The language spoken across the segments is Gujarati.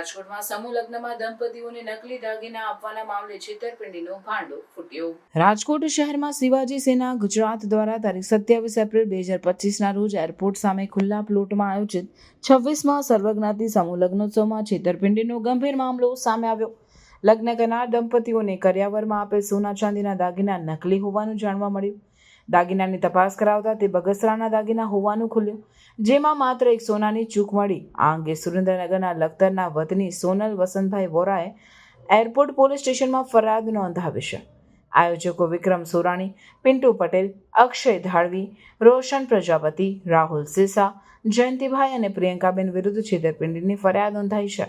રાજકોટમાં સમૂહ લગ્નમાં દંપતીઓને નકલી દાગીના આપવાના મામલે છેતરપિંડીનો ભાંડો ફૂટ્યો. રાજકોટ શહેરમાં શિવાજી સેના ગુજરાત દ્વારા તારીખ સત્યાવીસ એપ્રિલ બે હજાર પચીસના રોજ એરપોર્ટ સામે ખુલ્લા પ્લોટમાં આયોજિત છવ્વીસમાં સર્વજ્ઞાતિ સમૂહ લગ્નોત્સવમાં છેતરપિંડીનો ગંભીર મામલો સામે આવ્યો. લગ્ન કરનાર દંપતીઓને કર્યાવરમાં આપેલ સોના ચાંદીના દાગીના નકલી હોવાનું જાણવા મળ્યું. દાગીનાની તપાસ કરાવતા તે બગસરાના દાગીના હોવાનું ખુલ્યું, જેમાં માત્ર એક સોનાની ચૂક મળી. આ અંગે સુરેન્દ્રનગરના લખતરના વતની સોનલ વસંતભાઈ વોરાએ એરપોર્ટ પોલીસ સ્ટેશનમાં ફરિયાદ નોંધાવી છે. આયોજકો વિક્રમ સોરાણી, પિન્ટુ પટેલ, અક્ષય ધાળવી, રોશન પ્રજાપતિ, રાહુલ સિસા, જયંતિભાઈ અને પ્રિયંકાબેન વિરુદ્ધ છેતરપિંડીની ફરિયાદ નોંધાઈ છે.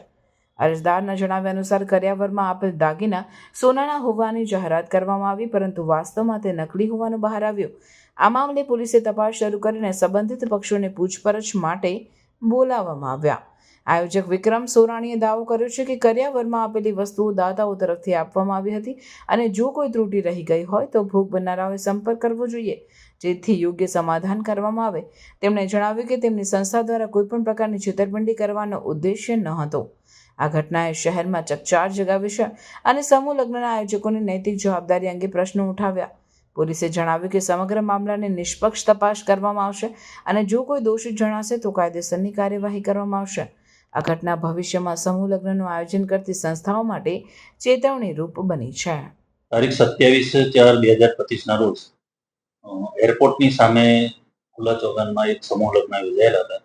અરજદારના જણાવ્યા અનુસાર કર્યાવરમાં આપેલ દાગીના સોનાના હોવાની જાહેરાત કરવામાં આવી, પરંતુ વાસ્તવમાં તે નકલી હોવાનું બહાર આવ્યું. આ મામલે પોલીસે તપાસ શરૂ કરીને સંબંધિત પક્ષોને પૂછપરછ માટે બોલાવવામાં આવ્યા. આયોજક વિક્રમ સોરાણીએ દાવો કર્યો છે કે કર્યાવરમાં આપેલી વસ્તુઓ દાતાઓ તરફથી આપવામાં આવી હતી અને જો કોઈ ત્રુટિ રહી ગઈ હોય તો ભોગ બનનારાઓએ સંપર્ક કરવો જોઈએ, જેથી યોગ્ય સમાધાન કરવામાં આવે. તેમણે જણાવ્યું કે તેમની સંસ્થા દ્વારા કોઈપણ પ્રકારની છેતરપિંડી કરવાનો ઉદ્દેશ્ય ન હતો. આ ઘટનાએ શહેરમાં ચકચાર જગાવી છે અને સમૂહ લગ્નના આયોજકોની નૈતિક જવાબદારી અંગે પ્રશ્નો ઉઠાવ્યા. પોલીસે જણાવ્યું કે સમગ્ર મામલાની નિષ્પક્ષ તપાસ કરવામાં આવશે અને જો કોઈ દોષિત જણાશે તો કાયદેસરની કાર્યવાહી કરવામાં આવશે. આ ઘટના ભવિષ્યમાં સમૂહ લગ્નનું આયોજન કરતી સંસ્થાઓ માટે ચેતવણી રૂપ બની છે. તારીખ સત્યાવીસ ચાર બે હજાર પચીસના રોજ એરપોર્ટની સામે ખુલ્લા ચોગાનમાં એક સમૂહ લગ્ન યોજાયેલા હતા.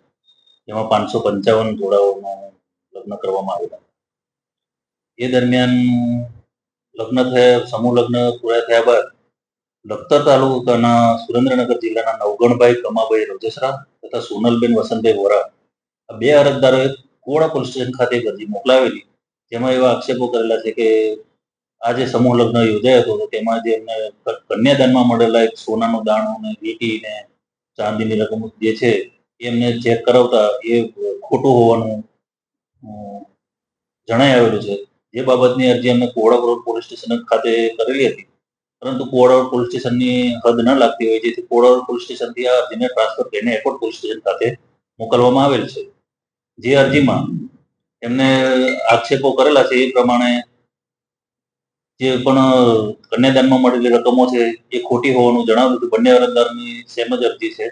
જેમાં પાંચસો પંચાવન જોડાઓનું લગ્ન કરવામાં આવેલા એ દરમિયાન લગ્ન થયા, સમૂહ લગ્ન પૂરા થયા બાદ લખતર તાલુકાના સુરેન્દ્રનગર જિલ્લાના નવગણભાઈ કમાભાઈ રોજેસરા તથા સોનલબેન વસંતભાઈ વોરા આ બે અરજદારોએ કોડા પોલીસ સ્ટેશન ખાતે અરજી મોકલાવેલી. જેમાં એવા આક્ષેપો કરેલા છે કે આ જે સમૂહ લગ્ન યોજાયો હતો તેમાં જે એમને કન્યાદાનમાં મળેલા એક સોનાનું દાણું ને વીટી ને ચાંદીની રકમ જે છે એમને ચેક કરાવતા એ ખોટું હોવાનું જણાઈ આવેલું છે. જે બાબતની અરજી અમે કોવડા રોડ પોલીસ સ્ટેશન ખાતે કરેલી હતી. પરંતુ કોવડા રોડ પોલીસ સ્ટેશનની હદ ન લાગતી હોય જેથી કોવડા રોડ પોલીસ સ્ટેશનથી આ અરજીને ટ્રાન્સફર કરીને એરપોર્ટ પોલીસ સ્ટેશન ખાતે મોકલવામાં આવેલ છે. જે અરજીમાં એમને આક્ષેપો કરેલા છે એ પ્રમાણે જે પણ કન્યાદાનમાં મળેલી રકમો છે એ ખોટી હોવાનું જણાવ્યું હતું. બંને અરજદારની સેમ જ અરજી છે.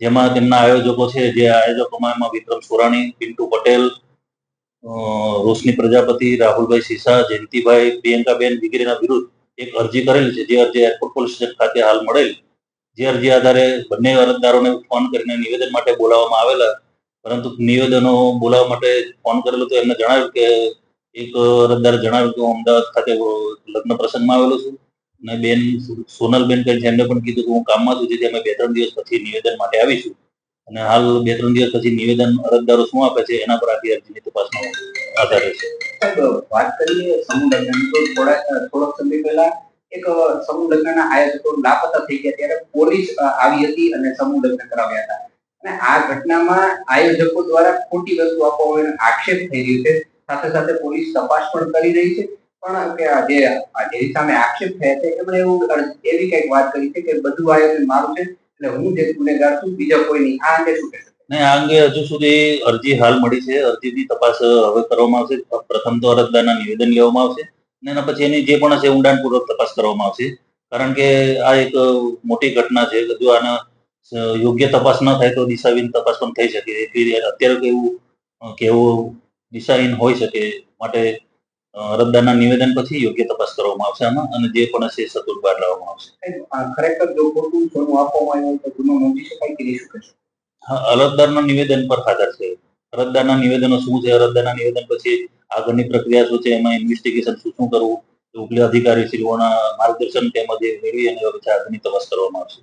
જેમાં તેમના આયોજકો છે, જે આયોજકોમાં એમાં વિક્રમ સોરાણી, પિન્ટુ પટેલ રોશની પ્રજાપતિ રાહુલભાઈ સિસા, જયંતિભાઈ પ્રિયંકાબેન વગેરેના વિરુદ્ધ એક અરજી કરેલી છે. જે અરજી એરપોર્ટ પોલીસ સ્ટેશન ખાતે હાલ મળેલ. જે અરજી આધારે બંને અરજદારોને ફોન કરીને નિવેદન માટે બોલાવવામાં આવેલા. પરંતુ નિવેદનો બોલાવવા માટે ફોન કરેલો તો એમને જણાવ્યું કે, એક અરજદારે જણાવ્યું કે હું અમદાવાદ ખાતે લગ્ન પ્રસંગમાં આવેલો છું. અને બેન સોનલબેન કહે છે એમને પણ કીધું કે હું કામમાં છું, જેથી અમે બે ત્રણ દિવસ પછી નિવેદન માટે આવીશું. અને હાલ બે ત્રણ દિવસ પછી નિવેદન અરજદારો શું આપે છે, એના પર આખી અરજીની તપાસનો આધાર રહેશે. વાત કરીએ સમૂહ થોડોક સમય પહેલા એક સમૂહ લગ્નના આયોજકો લાપતા થઈ ગયા ત્યારે પોલીસ આવી હતી અને સમૂહ કરાવ્યા હતા. અને આ ઘટનામાં આયોજકો દ્વારા ખોટી વસ્તુ આપવાનો આક્ષેપ થઈ રહ્યો છે. સાથે સાથે પોલીસ તપાસ પણ કરી રહી છે. પણ કે જે જેની સામે આક્ષેપ થયા છે એમણે એવું એવી કંઈક વાત કરી છે કે બધું આયોજન મારું છે. એટલે હું જે ગુનેગાર છું બીજા કોઈ નહીં આ અંગે શું કહેશો ને આ અંગે હજુ સુધી અરજી હાલ મળી છે. અરજીની તપાસ હવે કરવામાં આવશે. પ્રથમ તો અરજદારના નિવેદન લેવામાં આવશે અને એના પછી એની જે પણ હશે, ઊંડાણપૂર્વક તપાસ કરવામાં આવશે. કારણ કે આ એક મોટી ઘટના છે. જો આના યોગ્ય તપાસ ન થાય તો દિશાહીન તપાસ પણ થઈ શકે. એટલે અત્યારે કેવું કેવું દિશાહીન હોઈ શકે માટે અ, નિવેદન પછી યોગ્ય તપાસ કરવામાં આવશે આમાં અને જે પણ હશે સતુર બહાર લાવવામાં આવશે. ખરેખર જો ખોટું સોનું આપવામાં આવ્યું તો ગુનો નોંધી શકાય કે શું કહેશો? હા અરજદારના નિવેદન પર આધાર છે. અરજદારના નિવેદનો શું છે? અરજદારના નિવેદન પછી આગળની પ્રક્રિયા શું છે? એમાં ઇન્વેસ્ટિગેશન શું શું કરવું? ઉપલી અધિકારી શ્રીઓના માર્ગદર્શન તેમજ મેળવી અને પછી આગળની તપાસ કરવામાં આવશે.